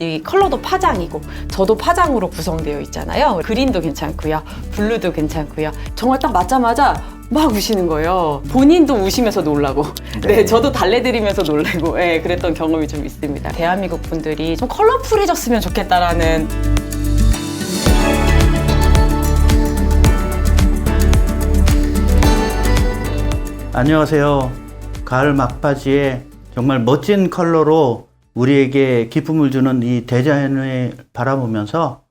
이 컬러도 파장이고 저도 파장으로 구성되어 있잖아요. 그린도 괜찮고요. 블루도 괜찮고요. 정말 딱 맞자마자 막 우시는 거예요. 본인도 우시면서 놀라고. 네, 네. 저도 달래드리면서 놀래고. 네, 그랬던 경험이 좀 있습니다. 대한민국 분들이 좀 컬러풀해졌으면 좋겠다라는 안녕하세요. 가을 막바지에 정말 멋진 컬러로 우리에게 기쁨을 주는 이 대자연을 바라보면서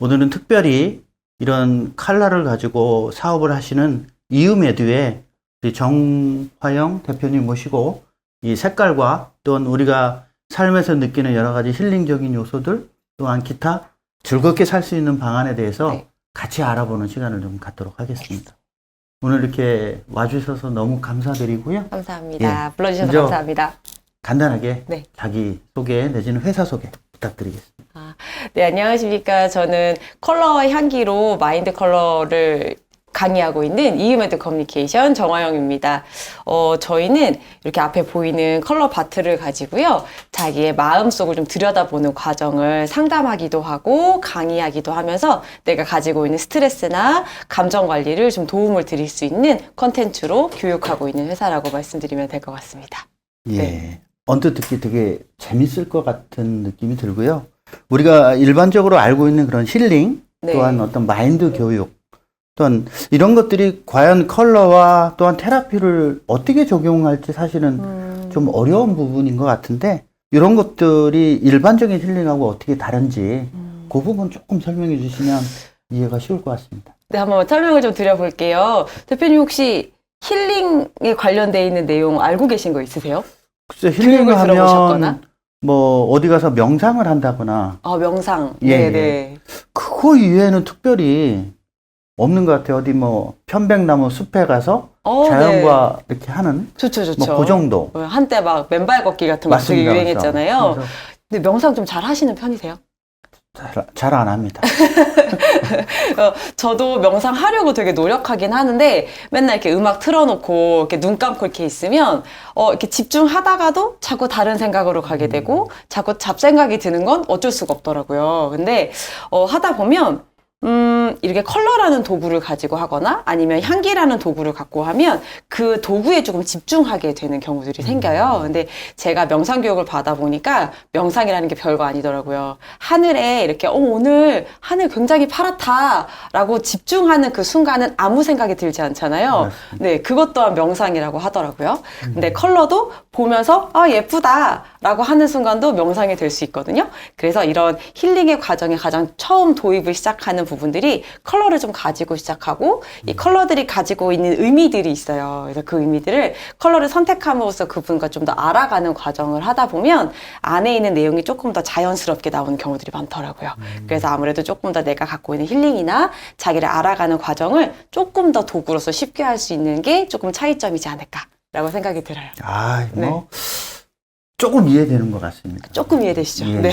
오늘은 특별히 이런 컬러를 가지고 사업을 하시는 우리 정화영 대표님 모시고 이 색깔과 또한 우리가 삶에서 느끼는 여러 가지 힐링적인 요소들 또한 기타 즐겁게 살 수 있는 방안에 대해서 네. 같이 알아보는 시간을 좀 갖도록 하겠습니다. 오늘 이렇게 와주셔서 너무 감사드리고요. 감사합니다. 예. 불러주셔서 감사합니다. 간단하게 네. 자기 소개 내지는 회사 소개 부탁드리겠습니다. 네, 안녕하십니까. 저는 컬러와 향기로 마인드 컬러를 강의하고 있는 이음에드 커뮤니케이션 정화영입니다. 어, 저희는 이렇게 앞에 보이는 컬러 바트를 가지고요. 자기의 마음속을 좀 들여다보는 과정을 상담하기도 하고 강의하기도 하면서 내가 가지고 있는 스트레스나 감정 관리를 좀 도움을 드릴 수 있는 컨텐츠로 교육하고 있는 회사라고 말씀드리면 될 것 같습니다. 예. 네. 언뜻 듣기 되게 재밌을 것 같은 느낌이 들고요. 우리가 일반적으로 알고 있는 그런 힐링 네. 또한 어떤 마인드 교육 또한 이런 것들이 과연 컬러와 또한 테라피를 어떻게 적용할지 사실은 음, 좀 어려운 부분인 것 같은데 이런 것들이 일반적인 힐링하고 어떻게 다른지 음. 그 부분 조금 설명해 주시면 이해가 쉬울 것 같습니다. 네, 한번 설명을 좀 드려볼게요. 대표님 혹시 힐링에 관련돼 있는 내용 알고 계신 거 있으세요? 글쎄 교육을 힐링을 들어보셨거나? 하면 뭐 어디 가서 명상을 한다거나 아, 명상. 예, 네, 예. 네. 그거 이외에는 특별히 없는 것 같아요. 어디 뭐 편백나무 숲에 가서 어, 자연과 이렇게 하는 네. 좋죠, 좋죠. 뭐 그 정도. 어, 한때 막 맨발 걷기 같은 거 되게 맞습니다. 유행했잖아요. 그래서 근데 명상 좀 잘 하시는 편이세요? 잘 안 합니다. 어, 저도 명상 하려고 되게 노력하긴 하는데 맨날 이렇게 음악 틀어놓고 이렇게 눈 감고 이렇게 있으면 어, 이렇게 집중하다가도 자꾸 다른 생각으로 가게 되고 자꾸 잡생각이 드는 건 어쩔 수가 없더라고요. 근데 어, 하다 보면 음, 이렇게 컬러라는 도구를 가지고 하거나 아니면 향기라는 도구를 갖고 하면 그 도구에 조금 집중하게 되는 경우들이 생겨요. 근데 제가 명상 교육을 받아 보니까 명상이라는 게 별거 아니더라고요. 하늘에 이렇게, 어, 오늘 하늘 굉장히 파랗다 라고 집중하는 그 순간은 아무 생각이 들지 않잖아요. 맞습니다. 네, 그것 또한 명상이라고 하더라고요. 근데 컬러도 보면서, 아, 예쁘다 라고 하는 순간도 명상이 될 수 있거든요. 그래서 이런 힐링의 과정에 가장 처음 도입을 시작하는 부분 들이 컬러를 좀 가지고 시작하고 이 컬러들이 가지고 있는 의미들이 있어요. 그래서 그 의미들을 컬러를 선택함으로써 그분과 좀 더 알아가는 과정을 하다 보면 안에 있는 내용이 조금 더 자연스럽게 나오는 경우들이 많더라고요. 그래서 아무래도 조금 더 내가 갖고 있는 힐링이나 자기를 알아가는 과정을 조금 더 도구로서 쉽게 할 수 있는 게 조금 차이점이지 않을까라고 생각이 들어요. 아, 뭐 조금 이해되는 것 같습니다. 조금 이해되시죠? 예. 네.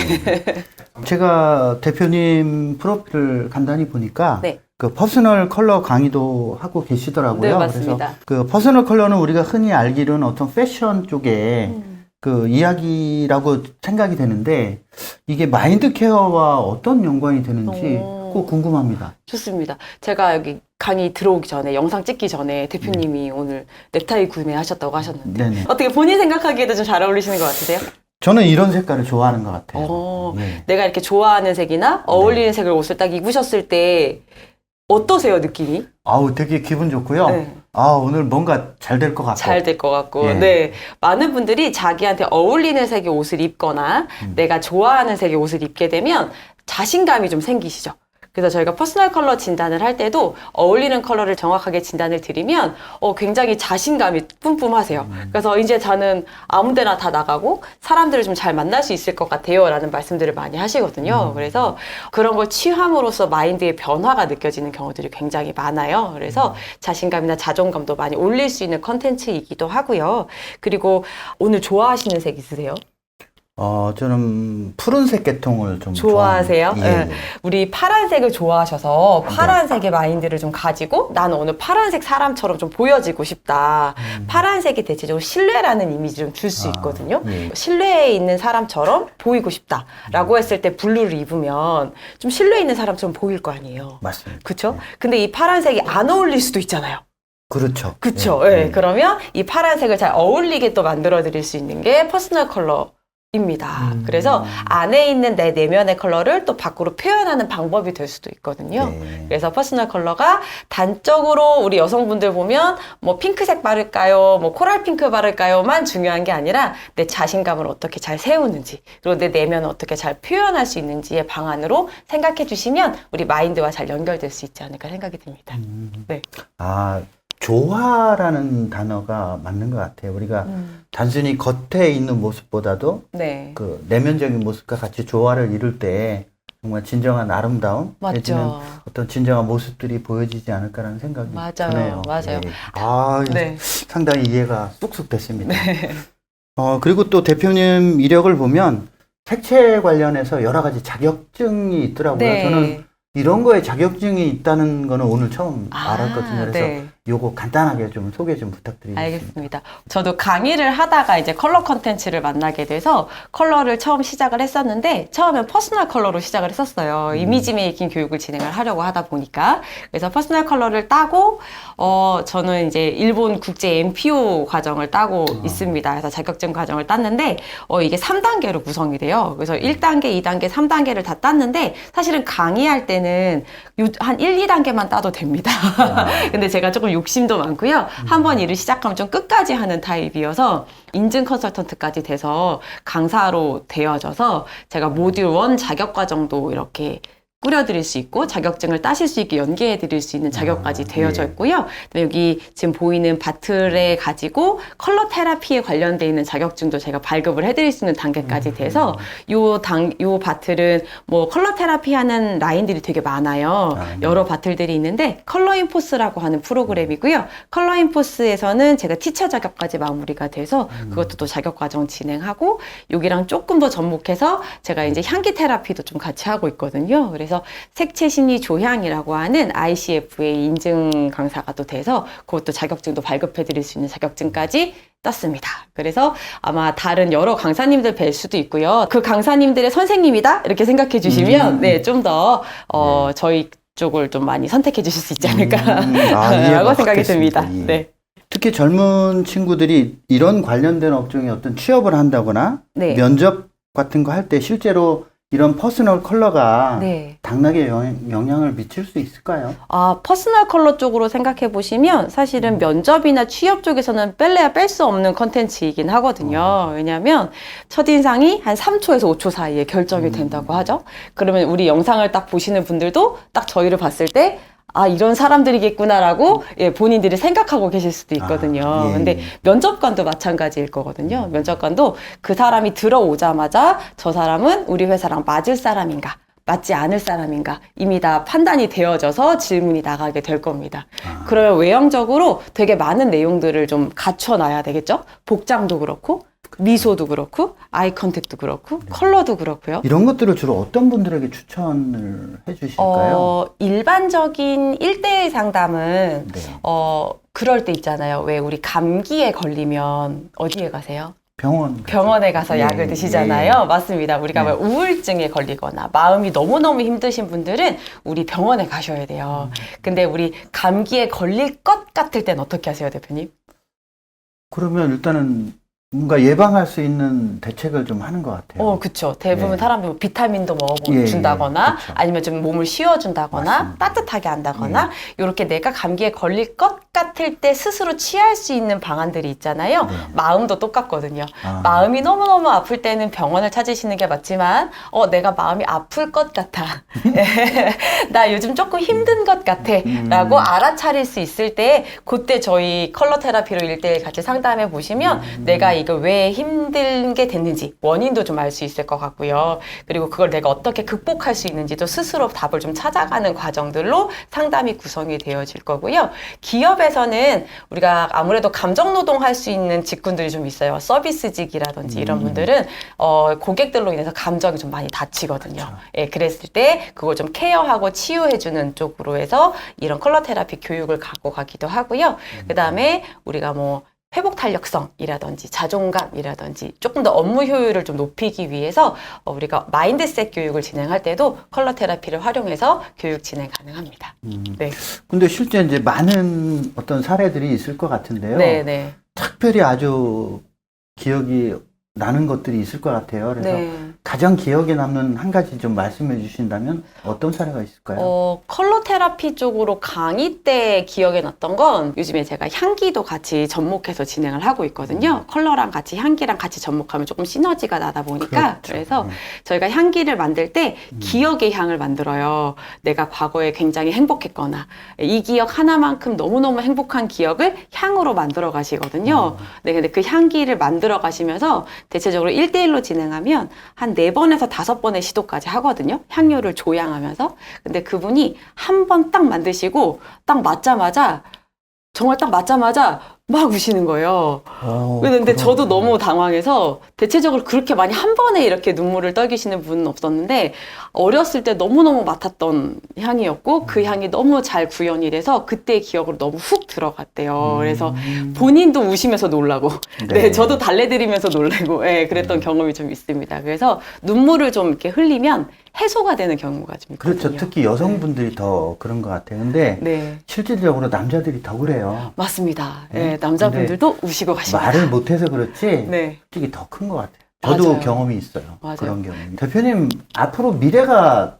제가 대표님 프로필을 간단히 보니까 네. 그 퍼스널 컬러 강의도 하고 계시더라고요. 네, 맞습니다. 그래서 그 퍼스널 컬러는 우리가 흔히 알기로는 어떤 패션 쪽에 음. 그 이야기라고 생각이 되는데 이게 마인드 케어와 어떤 연관이 되는지 오. 꼭 궁금합니다. 좋습니다. 제가 여기 강의 들어오기 전에 영상 찍기 전에 대표님이 오늘 넥타이 구매하셨다고 하셨는데 네네. 어떻게 본인 생각하기에도 좀 잘 어울리시는 것 같으세요? 저는 이런 색깔을 좋아하는 것 같아요. 어, 예. 내가 이렇게 좋아하는 색이나 어울리는 색을 옷을 딱 입으셨을 때 어떠세요 느낌이? 아우 되게 기분 좋고요. 네. 아 오늘 뭔가 잘 될 것 같고. 잘 될 것 같고, 예. 네. 많은 분들이 자기한테 어울리는 색의 옷을 입거나 음. 내가 좋아하는 색의 옷을 입게 되면 자신감이 좀 생기시죠. 그래서 저희가 퍼스널 컬러 진단을 할 때도 어울리는 컬러를 정확하게 진단을 드리면 어, 굉장히 자신감이 뿜뿜하세요. 음. 그래서 이제 저는 아무 데나 다 나가고 사람들을 좀 잘 만날 수 있을 것 같아요. 라는 말씀들을 많이 하시거든요. 음. 그래서 그런 걸 취함으로써 마인드의 변화가 느껴지는 경우들이 굉장히 많아요. 그래서 자신감이나 자존감도 많이 올릴 수 있는 컨텐츠이기도 하고요. 그리고 오늘 좋아하시는 색 있으세요? 어, 저는 푸른색 계통을 좀 좋아하세요? 예, 네. 예. 우리 파란색을 좋아하셔서 파란색의 마인드를 좀 가지고 나는 오늘 파란색 사람처럼 좀 보여지고 싶다. 파란색이 대체적으로 신뢰라는 이미지를 좀줄 수 아, 있거든요. 예. 신뢰에 있는 사람처럼 보이고 싶다라고 했을 때 블루를 입으면 좀 신뢰 있는 사람처럼 보일 거 아니에요. 맞습니다. 그쵸? 근데 이 파란색이 안 어울릴 수도 있잖아요. 그렇죠. 그쵸? 예, 예, 예. 그러면 이 파란색을 잘 어울리게 또 만들어 드릴 수 있는 게 퍼스널 컬러 입니다. 음. 그래서 안에 있는 내 내면의 컬러를 또 밖으로 표현하는 방법이 될 수도 있거든요. 네. 그래서 퍼스널 컬러가 단적으로 우리 여성분들 보면 뭐 핑크색 바를까요? 뭐 코랄 핑크 바를까요?만 중요한 게 아니라 내 자신감을 어떻게 잘 세우는지 그리고 내 내면을 어떻게 잘 표현할 수 있는지의 방안으로 생각해 주시면 우리 마인드와 잘 연결될 수 있지 않을까 생각이 듭니다. 음. 네. 아, 조화라는 단어가 맞는 것 같아요. 우리가 음. 단순히 겉에 있는 모습보다도 네. 그 내면적인 모습과 같이 조화를 이룰 때 정말 진정한 아름다움 내지는. 어떤 진정한 모습들이 보여지지 않을까라는 생각이 맞아요. 드네요. 맞아요. 예. 아, 네. 상당히 이해가 쑥쑥 됐습니다. 어, 그리고 또 대표님 이력을 보면 색채 관련해서 여러 가지 자격증이 있더라고요. 네. 저는 이런 거에 자격증이 있다는 거는 오늘 처음 아, 알았거든요. 그래서 네. 요거 간단하게 좀 소개 좀 부탁드리겠습니다. 알겠습니다. 저도 강의를 하다가 이제 컬러 컨텐츠를 만나게 돼서 컬러를 처음 시작을 했었는데 처음엔 퍼스널 컬러로 시작을 했었어요. 이미지 메이킹 교육을 진행을 하려고 하다 보니까 그래서 퍼스널 컬러를 따고 어 저는 이제 일본 국제 MPO 과정을 따고 있습니다. 그래서 자격증 과정을 땄는데 어 이게 3단계로 구성이 돼요. 그래서 1단계, 2단계, 3단계를 다 땄는데 사실은 강의할 때는 요- 한 1, 2단계만 따도 됩니다. 근데 제가 조금 욕심도 많고요. 한 번 일을 시작하면 좀 끝까지 하는 타입이어서 인증 컨설턴트까지 돼서 강사로 되어져서 제가 모듈 1 자격 과정도 이렇게 꾸려드릴 수 있고 자격증을 따실 수 있게 연계해 드릴 수 있는 자격까지 아, 되어져 예. 있고요. 그다음에 여기 지금 보이는 바틀에 가지고 컬러 테라피에 관련돼 있는 자격증도 제가 발급을 해드릴 수 있는 단계까지 돼서 요 당, 요 바틀은 뭐 컬러 테라피 하는 라인들이 되게 많아요. 아, 네. 여러 바틀들이 있는데 컬러 인포스라고 하는 프로그램이고요. 컬러 인포스에서는 제가 티처 자격까지 마무리가 돼서 그것도 또 자격 과정 진행하고 여기랑 조금 더 접목해서 제가 이제 향기 테라피도 좀 같이 하고 있거든요. 그래서 색채 심리 조향이라고 하는 ICFA 인증 강사가 또 돼서 그것도 자격증도 발급해 드릴 수 있는 자격증까지 땄습니다. 그래서 아마 다른 여러 강사님들 뵐 수도 있고요. 그 강사님들의 선생님이다 이렇게 생각해 주시면 음. 네좀 더 어, 저희 쪽을 좀 많이 선택해 주실 수 있지 않을까 음, 아, 라고 생각이. 듭니다. 예. 네. 특히 젊은 친구들이 이런 관련된 업종에 어떤 취업을 한다거나 네. 면접 같은 거 할 때 실제로 이런 퍼스널 컬러가 네. 당락에 영, 영향 을 미칠 수 있을까요? 아, 퍼스널 컬러 쪽으로 생각해 보시면 사실은 면접이나 취업 쪽에서는 뺄래야 뺄 수 없는 컨텐츠이긴 하거든요. 왜냐하면 첫인상이 한 3초에서 5초 사이에 결정이 된다고 하죠. 그러면 우리 영상을 딱 보시는 분들도 딱 저희를 봤을 때 아, 이런 사람들이겠구나라고 예, 본인들이 생각하고 계실 수도 있거든요. 아, 예, 근데 예. 면접관도 마찬가지일 거거든요. 면접관도 그 사람이 들어오자마자 저 사람은 우리 회사랑 맞을 사람인가? 맞지 않을 사람인가 이미 다 판단이 되어져서 질문이 나가게 될 겁니다. 아. 그러면 외형적으로 되게 많은 내용들을 좀 갖춰놔야 되겠죠? 복장도 그렇고 미소도 그렇고 아이 컨택도 그렇고 네. 컬러도 그렇고요. 이런 것들을 주로 어떤 분들에게 추천을 해주실까요? 어, 일반적인 1대1 상담은 네. 어, 그럴 때 있잖아요. 왜 우리 감기에 걸리면 어디에 가세요? 병원. 병원에 가서 예, 약을 드시잖아요. 맞습니다. 우리가 네. 왜 우울증에 걸리거나 마음이 너무너무 힘드신 분들은 우리 병원에 가셔야 돼요. 음. 근데 우리 감기에 걸릴 것 같을 땐 어떻게 하세요, 대표님? 그러면 일단은 뭔가 예방할 수 있는 대책을 좀 하는 것 같아요. 어, 그쵸. 대부분 예. 사람들 뭐 비타민도 예, 예. 먹어준다거나 그쵸. 아니면 좀 몸을 쉬어준다거나 맞습니다. 예. 따뜻하게 한다거나 이렇게 내가 감기에 걸릴 것 같을 때 스스로 취할 수 있는 방안들이 있잖아요. 네. 마음도 똑같거든요. 아. 마음이 너무너무 아플 때는 병원을 찾으시는 게 맞지만, 어, 내가 마음이 아플 것 같아. 나 요즘 조금 힘든 것 같아. 음. 라고 알아차릴 수 있을 때, 그때 저희 컬러 테라피로 일대일 같이 상담해 보시면, 음. 내가 이거 왜 힘든 게 됐는지 원인도 좀 알 수 있을 것 같고요. 그리고 그걸 내가 어떻게 극복할 수 있는지도 스스로 답을 좀 찾아가는 과정들로 상담이 구성이 되어질 거고요. 기업에서는 우리가 아무래도 감정 노동할 수 있는 직군들이 좀 있어요. 서비스직이라든지 이런 분들은 어, 고객들로 인해서 감정이 좀 많이 다치거든요. 예, 그랬을 때 그걸 좀 케어하고 치유해주는 쪽으로 해서 이런 컬러 테라피 교육을 갖고 가기도 하고요. 그 다음에 우리가 뭐 회복 탄력성이라든지 자존감이라든지 조금 더 업무 효율을 좀 높이기 위해서 어, 우리가 마인드셋 교육을 진행할 때도 컬러 테라피를 활용해서 교육 진행 가능합니다. 음. 네, 근데 실제 이제 많은 어떤 사례들이 있을 것 같은데요. 네, 네, 특별히 아주 기억이 나는 것들이 있을 것 같아요. 그래서 네. 가장 기억에 남는 한 가지 좀 말씀해 주신다면 어떤 사례가 있을까요? 어, 컬러 테라피 쪽으로 강의 때 기억에 났던 건 요즘에 제가 향기도 같이 접목해서 진행을 하고 있거든요. 컬러랑 같이 향기랑 같이 접목하면 조금 시너지가 나다 보니까 그렇죠. 그래서 음. 저희가 향기를 만들 때 기억의 향을 만들어요. 내가 과거에 굉장히 행복했거나 이 기억 하나만큼 너무너무 행복한 기억을 향으로 만들어 가시거든요. 네, 근데 그 향기를 만들어 가시면서 대체적으로 1대1로 진행하면 한 네번에서 다섯 번의 시도까지 하거든요. 향료를 조향하면서. 근데 그분이 한 번 딱 만드시고 딱 맞자마자 정말 딱 맞자마자 막 우시는 거예요. 어, 근데. 저도 너무 당황해서 대체적으로 그렇게 많이 한 번에 이렇게 눈물을 떨기시는 분은 없었는데 어렸을 때 너무너무 맡았던 향이었고 음. 그 향이 너무 잘 구현이 돼서 그때의 기억으로 너무 훅 들어갔대요. 그래서 음. 본인도 우시면서 놀라고 네, 네. 저도 달래드리면서 놀래고 예, 그랬던 경험이 좀 있습니다. 그래서 눈물을 좀 이렇게 흘리면 해소가 되는 경우가 좀 있거든요. 그렇죠. 특히 여성분들이 더 그런 것 같아요. 근데 네. 실질적으로 남자들이 더 그래요. 맞습니다. 네. 예, 남자분들도 우시고 가십니다. 말을 못해서 그렇지 네. 솔직히 더 큰 것 같아요. 저도 맞아요. 경험이 있어요. 맞아요. 그런 경험이. 대표님 앞으로 미래가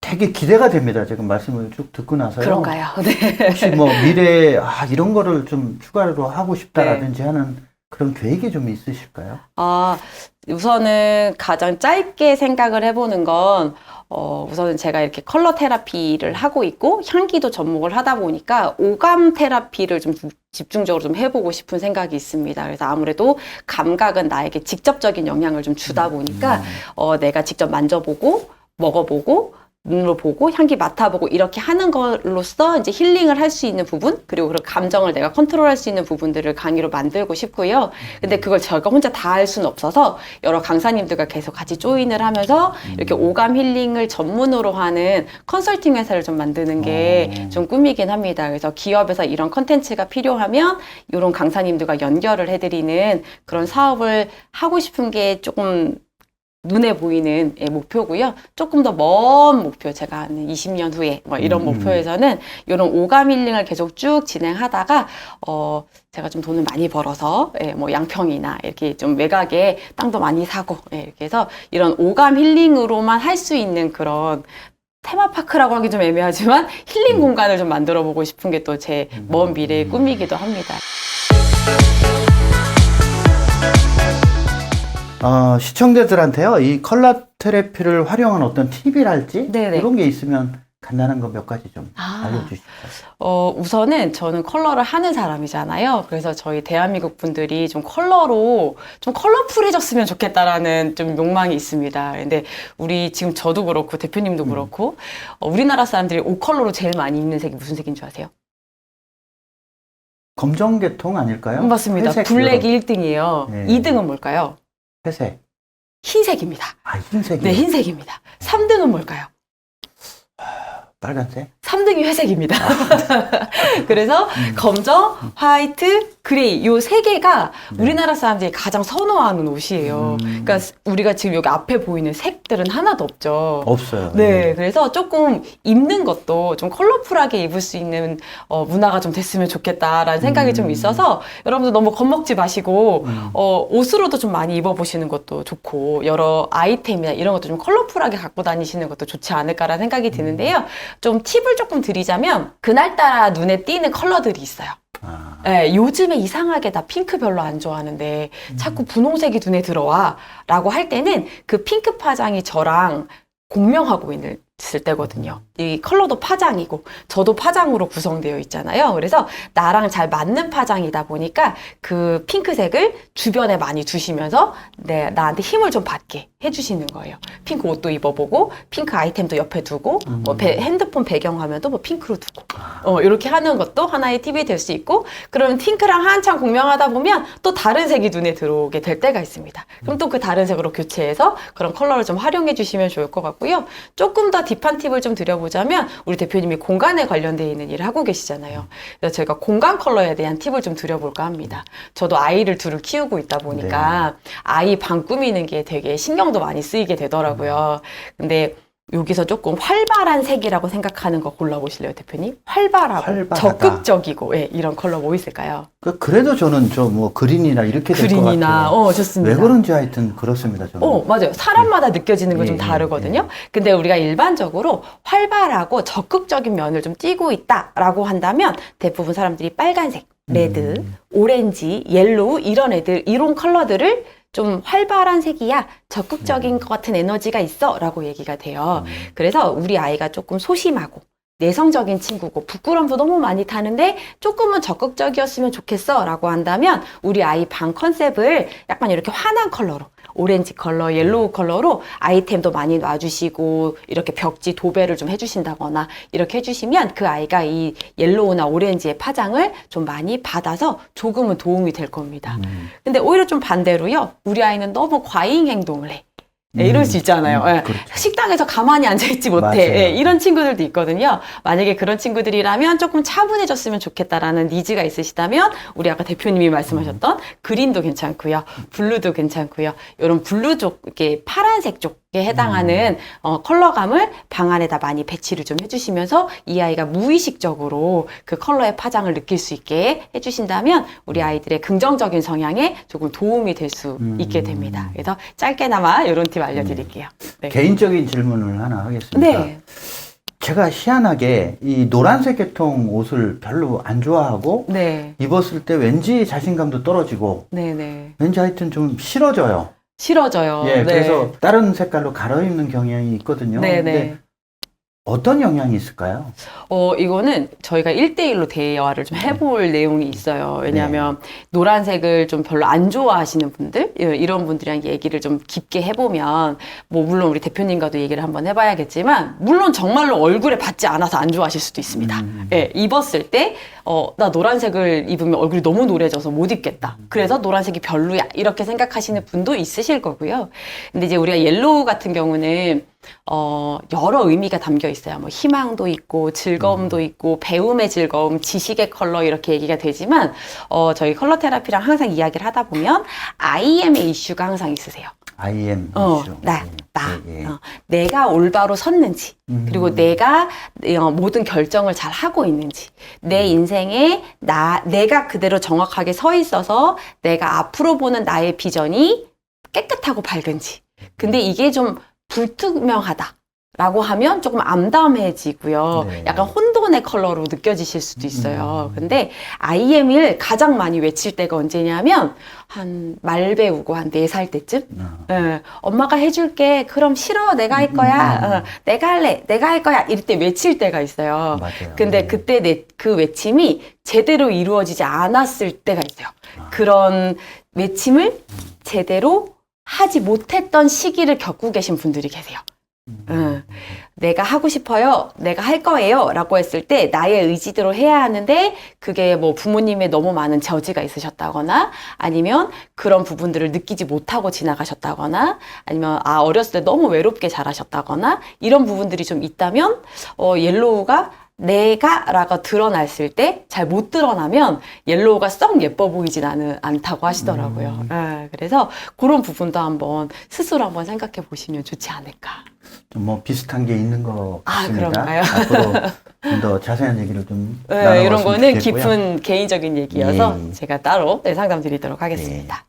되게 기대가 됩니다. 지금 말씀을 쭉 듣고 나서요. 그런가요? 네. 혹시 뭐 미래에 아, 이런 거를 좀 추가로 하고 네. 싶다라든지 하는 그런 계획이 좀 있으실까요? 아, 우선은 가장 짧게 생각을 해보는 건, 어, 우선은 제가 이렇게 컬러 테라피를 하고 있고, 향기도 접목을 하다 보니까, 오감 테라피를 좀 집중적으로 좀 해보고 싶은 생각이 있습니다. 그래서 아무래도 감각은 나에게 직접적인 영향을 좀 주다 보니까, 어, 내가 직접 만져보고, 먹어보고, 눈으로 보고 향기 맡아보고 이렇게 하는 걸로써 이제 힐링을 할 수 있는 부분 그리고 그런 감정을 내가 컨트롤할 수 있는 부분들을 강의로 만들고 싶고요. 근데 그걸 제가 혼자 다 할 수는 없어서 여러 강사님들과 계속 같이 조인을 하면서 이렇게 오감 힐링을 전문으로 하는 컨설팅 회사를 좀 만드는 게 어. 좀 꿈이긴 합니다. 그래서 기업에서 이런 컨텐츠가 필요하면 이런 강사님들과 연결을 해드리는 그런 사업을 하고 싶은 게 조금 눈에 보이는 예, 목표고요. 조금 더 먼 목표, 제가 한 20년 후에 뭐 이런 음. 목표에서는 이런 오감 힐링을 계속 쭉 진행하다가 어 제가 좀 돈을 많이 벌어서 예, 뭐 양평이나 이렇게 좀 외곽에 땅도 많이 사고 예, 이렇게 해서 이런 오감 힐링으로만 할 수 있는 그런 테마파크라고 하기 좀 애매하지만 힐링 음. 공간을 좀 만들어 보고 싶은 게 또 제 먼 미래의 꿈이기도 합니다. 어, 시청자들한테요, 이 컬러 테라피를 활용한 어떤 팁이랄지 네네. 이런 게 있으면 간단한 거 몇 가지 좀 아. 알려주시죠. 어, 우선은 저는 컬러를 하는 사람이잖아요. 그래서 저희 대한민국 분들이 좀 컬러로 좀 컬러풀해졌으면 좋겠다라는 좀 욕망이 있습니다. 근데 우리 지금 저도 그렇고 대표님도 그렇고 어, 우리나라 사람들이 옷 컬러로 제일 많이 입는 색이 무슨 색인 줄 아세요? 검정 계통 아닐까요? 음, 맞습니다. 회색 블랙이 1등이에요. 네. 2등은 뭘까요? 회색. 흰색입니다. 아, 흰색이. 네, 흰색입니다. 3등은 뭘까요? 빨간색? 3등이 회색입니다. 그래서 음. 검정, 화이트, 그레이 요 세 개가 네. 우리나라 사람들이 가장 선호하는 옷이에요. 음. 그러니까 우리가 지금 여기 앞에 보이는 색들은 하나도 없죠. 없어요. 네, 그래서 조금 입는 것도 좀 컬러풀하게 입을 수 있는 어, 문화가 좀 됐으면 좋겠다라는 생각이 음. 좀 있어서 여러분들 너무 겁먹지 마시고 음. 어, 옷으로도 좀 많이 입어보시는 것도 좋고 여러 아이템이나 이런 것도 좀 컬러풀하게 갖고 다니시는 것도 좋지 않을까라는 생각이 드는데요. 좀 팁을 조금 드리자면 그날따라 눈에 띄는 컬러들이 있어요. 아, 네, 요즘에 이상하게 나 핑크 별로 안 좋아하는데 자꾸 분홍색이 눈에 들어와 라고 할 때는 그 핑크 파장이 저랑 공명하고 있는 있을 때거든요. 이 컬러도 파장이고 저도 파장으로 구성되어 있잖아요. 그래서 나랑 잘 맞는 파장이다 보니까 그 핑크색을 주변에 많이 두시면서 내, 나한테 힘을 좀 받게 해주시는 거예요. 핑크 옷도 입어보고 핑크 아이템도 옆에 두고 뭐 배- 핸드폰 배경화면도 뭐 핑크로 두고 어, 이렇게 하는 것도 하나의 팁이 될 수 있고 그러면 핑크랑 한참 공명하다 보면 또 다른 색이 눈에 들어오게 될 때가 있습니다. 그럼 또 그 다른 색으로 교체해서 그런 컬러를 좀 활용해 주시면 좋을 것 같고요. 조금 더 딥한 팁을 좀 드려보자면 우리 대표님이 공간에 관련되어 있는 일을 하고 계시잖아요. 그래서 제가 공간 컬러에 대한 팁을 좀 드려볼까 합니다. 저도 아이를 둘을 키우고 있다 보니까 아이 방 꾸미는 게 되게 신경도 많이 쓰이게 되더라고요. 근데 여기서 조금 활발한 색이라고 생각하는 거 골라보실래요, 대표님? 활발하고 활발하다. 적극적이고 예, 이런 컬러 뭐 있을까요? 그, 그래도 저는 저 뭐 그린이나 이렇게 될 것 그린이나 같아요. 어왜 좋습니다. 그런지 하여튼 그렇습니다. 저는. 어, 맞아요. 사람마다 느껴지는 건 좀 예, 예, 다르거든요. 근데 우리가 일반적으로 활발하고 적극적인 면을 좀 띠고 있다라고 한다면 대부분 사람들이 빨간색, 레드, 음. 오렌지, 옐로우 이런 애들, 이런 컬러들을 좀 활발한 색이야 적극적인 것 같은 에너지가 있어 라고 얘기가 돼요. 음. 그래서 우리 아이가 조금 소심하고 내성적인 친구고 부끄럼도 너무 많이 타는데 조금은 적극적이었으면 좋겠어 라고 한다면 우리 아이 방 컨셉을 약간 이렇게 환한 컬러로 오렌지 컬러, 옐로우 컬러로 아이템도 많이 놔주시고 이렇게 벽지 도배를 좀 해주신다거나 이렇게 해주시면 그 아이가 이 옐로우나 오렌지의 파장을 좀 많이 받아서 조금은 도움이 될 겁니다. 음. 근데 오히려 좀 반대로요. 우리 아이는 너무 과잉 행동을 해. 예, 이럴 수 있잖아요. 음, 예. 그렇죠. 식당에서 가만히 앉아있지 못해. 맞아요. 예, 이런 친구들도 있거든요. 만약에 그런 친구들이라면 조금 차분해졌으면 좋겠다라는 니즈가 있으시다면 우리 아까 대표님이 말씀하셨던 그린도 괜찮고요. 블루도 괜찮고요. 이런 블루 쪽, 이렇게 파란색 쪽에 해당하는 어, 컬러감을 방 안에다 많이 배치를 좀 해주시면서 이 아이가 무의식적으로 그 컬러의 파장을 느낄 수 있게 해주신다면 우리 아이들의 긍정적인 성향에 조금 도움이 될수 음. 있게 됩니다. 그래서 짧게나마 이런 팁 알려드릴게요. 네. 개인적인 질문을 하나 하겠습니다. 네. 제가 희한하게 이 노란색 계통 옷을 별로 안 좋아하고 네. 입었을 때 왠지 자신감도 떨어지고 네 네. 왠지 하여튼 좀 싫어져요. 싫어져요. 예, 네. 그래서 다른 색깔로 갈아입는 경향이 있거든요. 네 네. 근데 어떤 영향이 있을까요? 어, 이거는 저희가 1대1로 대화를 좀 해볼 내용이 있어요. 왜냐하면 노란색을 좀 별로 안 좋아하시는 분들, 예, 이런 분들이랑 얘기를 좀 깊게 해보면, 뭐, 물론 우리 대표님과도 얘기를 한번 해봐야겠지만, 물론 정말로 얼굴에 받지 않아서 안 좋아하실 수도 있습니다. 음. 예, 입었을 때, 어, 나 노란색을 입으면 얼굴이 너무 노래져서 못 입겠다. 그래서 노란색이 별로야. 이렇게 생각하시는 분도 있으실 거고요. 근데 이제 우리가 옐로우 같은 경우는 어, 여러 의미가 담겨 있어요. 뭐 희망도 있고 즐거움도 있고 배움의 즐거움, 지식의 컬러 이렇게 얘기가 되지만 어, 저희 컬러 테라피랑 항상 이야기를 하다 보면 IM의 이슈가 항상 있으세요. IM 어, 이슈. 나, 예, 나. 예, 예. 어, 내가 올바로 섰는지, 음. 그리고 내가 어, 모든 결정을 잘 하고 있는지, 내 인생에 나, 내가 그대로 정확하게 서 있어서 내가 앞으로 보는 나의 비전이 깨끗하고 밝은지. 근데 이게 좀 불투명하다. 라고 하면 조금 암담해지고요. 네. 약간 혼돈 의 컬러로 느껴지실 수도 있어요. 음. 근데 IM을 가장 많이 외칠 때가 언제냐면 한 말 배우고 한 네 살 때쯤 어. 예, 엄마가 해줄게. 그럼 싫어. 내가 할 거야. 음, 음. 어, 내가 할래. 내가 할 거야. 이럴 때 외칠 때가 있어요. 맞아요. 근데 네. 그때 내, 그 외침이 제대로 이루어지지 않았을 때가 있어요. 아. 그런 외침을 제대로 하지 못했던 시기를 겪고 계신 분들이 계세요. 음. 응. 내가 하고 싶어요. 내가 할 거예요. 라고 했을 때 나의 의지대로 해야 하는데 그게 뭐 부모님의 너무 많은 저지가 있으셨다거나 아니면 그런 부분들을 느끼지 못하고 지나가셨다거나 아니면 아, 어렸을 때 너무 외롭게 자라셨다거나 이런 부분들이 좀 있다면 어, 옐로우가 내가 라고 드러났을 때 잘 못 드러나면 옐로우가 썩 예뻐 보이진 않, 않다고 하시더라고요. 예, 그래서 그런 부분도 한번 스스로 한번 생각해 보시면 좋지 않을까. 좀뭐 비슷한 게 있는 것 아, 같습니다. 그런가요? 앞으로 좀 더 자세한 얘기를 좀 네, 나눠봤으면 이런 거는 좋겠고요. 깊은 개인적인 얘기여서 예, 예. 제가 따로 네, 상담 드리도록 하겠습니다.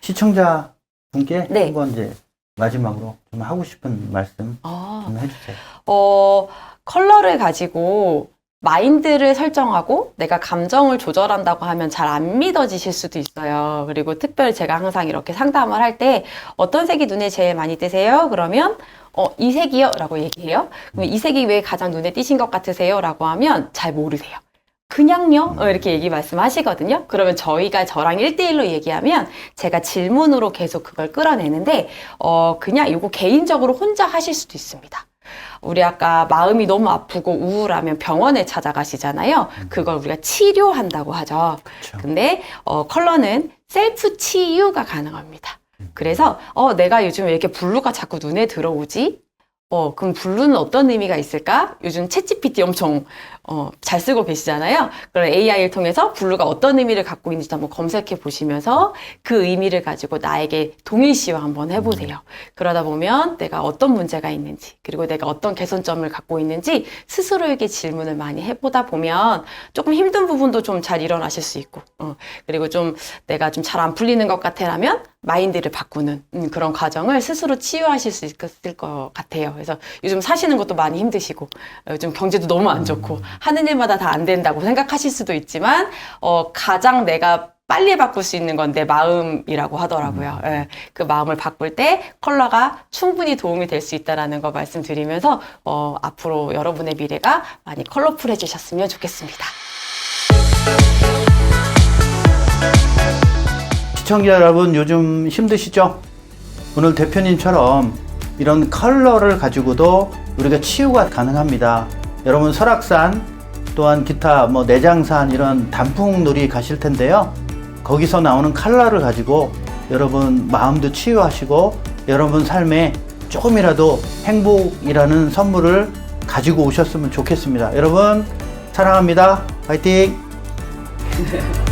시청자 분께 네. 한번 이제 마지막으로 좀 하고 싶은 말씀 아, 좀 해주세요. 어, 컬러를 가지고 마인드를 설정하고 내가 감정을 조절한다고 하면 잘 안 믿어지실 수도 있어요. 그리고 특별히 제가 항상 이렇게 상담을 할 때 어떤 색이 눈에 제일 많이 띄세요? 그러면 어, 이 색이요? 라고 얘기해요. 그럼 이 색이 왜 가장 눈에 띄신 것 같으세요? 라고 하면 잘 모르세요. 그냥요? 어, 이렇게 얘기 말씀하시거든요. 그러면 저희가 저랑 1대1로 얘기하면 제가 질문으로 계속 그걸 끌어내는데, 어, 그냥 이거 개인적으로 혼자 하실 수도 있습니다. 우리 아까 마음이 너무 아프고 우울하면 병원에 찾아가시잖아요. 그걸 우리가 치료한다고 하죠. 그렇죠. 근데 어, 컬러는 셀프 치유가 가능합니다. 그래서 어, 내가 요즘 왜 이렇게 블루가 자꾸 눈에 들어오지? 어, 그럼 블루는 어떤 의미가 있을까? 요즘 챗GPT 엄청 어, 잘 쓰고 계시잖아요. 그럼 AI를 통해서 블루가 어떤 의미를 갖고 있는지 한번 검색해 보시면서 그 의미를 가지고 나에게 동일시와 한번 해보세요. 그러다 보면 내가 어떤 문제가 있는지, 그리고 내가 어떤 개선점을 갖고 있는지 스스로에게 질문을 많이 해보다 보면 조금 힘든 부분도 좀 잘 일어나실 수 있고, 어, 그리고 좀 내가 좀 잘 안 풀리는 것 같아라면 마인드를 바꾸는 음, 그런 과정을 스스로 치유하실 수 있을 것 같아요. 그래서 요즘 사시는 것도 많이 힘드시고, 어, 요즘 경제도 너무 안 좋고, 하는 일마다 다 안 된다고 생각하실 수도 있지만, 어, 가장 내가 빨리 바꿀 수 있는 건 내 마음이라고 하더라고요. 예, 그 마음을 바꿀 때 컬러가 충분히 도움이 될 수 있다라는 거 말씀드리면서 어, 앞으로 여러분의 미래가 많이 컬러풀해지셨으면 좋겠습니다. 시청자 여러분 요즘 힘드시죠? 오늘 대표님처럼 이런 컬러를 가지고도 우리가 치유가 가능합니다. 여러분 설악산 또한 기타 뭐 내장산 이런 단풍놀이 가실 텐데요. 거기서 나오는 컬러를 가지고 여러분 마음도 치유하시고 여러분 삶에 조금이라도 행복이라는 선물을 가지고 오셨으면 좋겠습니다. 여러분 사랑합니다. 화이팅!